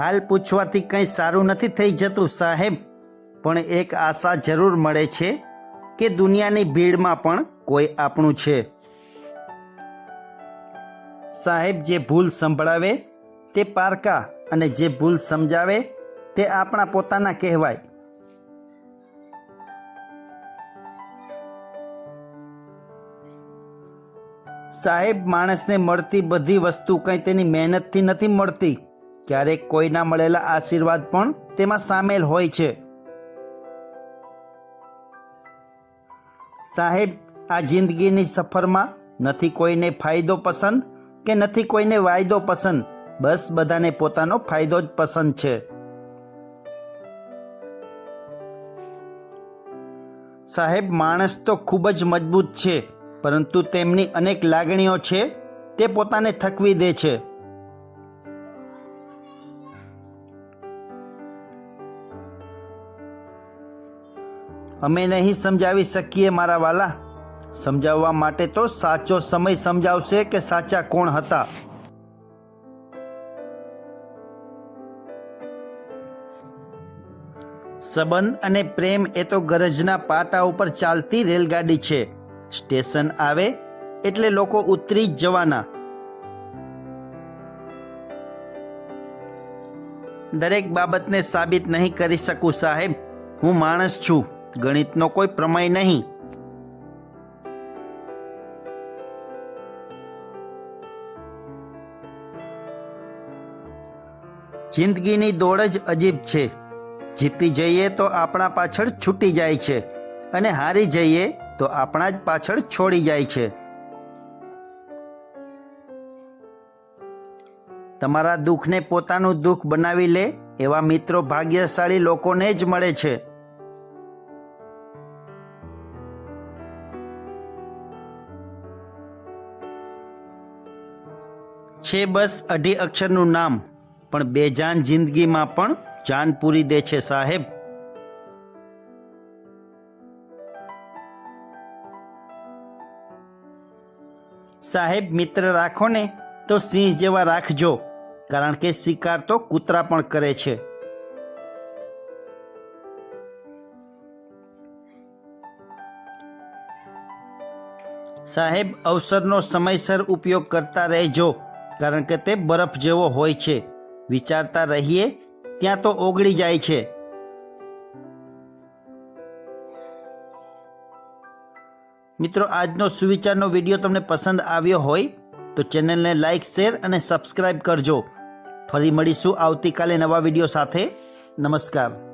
હાલ પૂછવાથી કંઈ સારું નથી થઈ જતું, સાહેબ. પણ એક આશા જરૂર મળે છે કે દુનિયાની ભીડમાં પણ કોઈ આપણું છે. સાહેબ, જે ભૂલ સંભળાવે તે પારકા અને જે ભૂલ સમજાવે તે આપણા પોતાના કહેવાય. સાહેબ, માણસને મળતી બધી વસ્તુ કંઈ તેની મહેનતથી નથી મળતી. ક્યારેક કોઈના મળેલા આશીર્વાદ પણ તેમાં સામેલ હોય છે. સાહેબ, આ જિંદગીની સફરમાં નથી કોઈને ફાયદો પસંદ કે નથી કોઈને વાયદો પસંદ? બસ બધાને પોતાનો ફાયદો જ પસંદ છે. સાહેબ, માણસ તો ખૂબ જ મજબૂત છે, પરંતુ તેમની અનેક લાગણીઓ છે, તે પોતાને થકવી દે છે. અમે નહીં સમજાવી શકીએ મારા વાલા. સમજાવવા માટે તો સાચો સમય સમજાવશે કે સાચા કોણ હતા? સંબંધ અને પ્રેમ એ તો ગરજના પાટા ઉપર ચાલતી રેલગાડી છે. સ્ટેશન આવે એટલે લોકો ઉતરી જ જવાના. દરેક બાબતને સાબિત નહીં કરી શકું સાહેબ. હું માણસ છું. ગણિતનો કોઈ પ્રમેય નહીં. જિંદગીની દોડ જ અજીબ છે. જીતી જઈએ તો આપણા પાછળ છૂટી જાય છે અને હારી જઈએ તો આપણા જ પાછળ છોડી જાય છે. તમારા દુઃખને પોતાનું દુઃખ બનાવી લે એવા મિત્રો ભાગ્યશાળી લોકોને જ મળે છે. છે બસ અઢી અક્ષરનું નામ, પણ બેજાન જિંદગીમાં પણ જાન પૂરી દે છે સાહેબ. સાહેબ, મિત્ર રાખો ને, તો સિંહ જેવા રાખજો, કારણ કે શિકાર તો કૂતરા પણ કરે છે. સાહેબ, અવસરનો સમયસર ઉપયોગ કરતા રહેજો. કારણ કે તે બરફ જેવો હોય છે. વિચારતા રહીએ, ત્યાં તો ઓગળી જાય છે. મિત્રો, આજનો સુવિચારનો વીડિયો તમને પસંદ આવ્યો હોય, તો ચેનલને લાઇક શેર અને સબસ્ક્રાઈબ કરજો. ફરી મળીશું આવતીકાલે નવા વીડિયો સાથે. નમસ્કાર.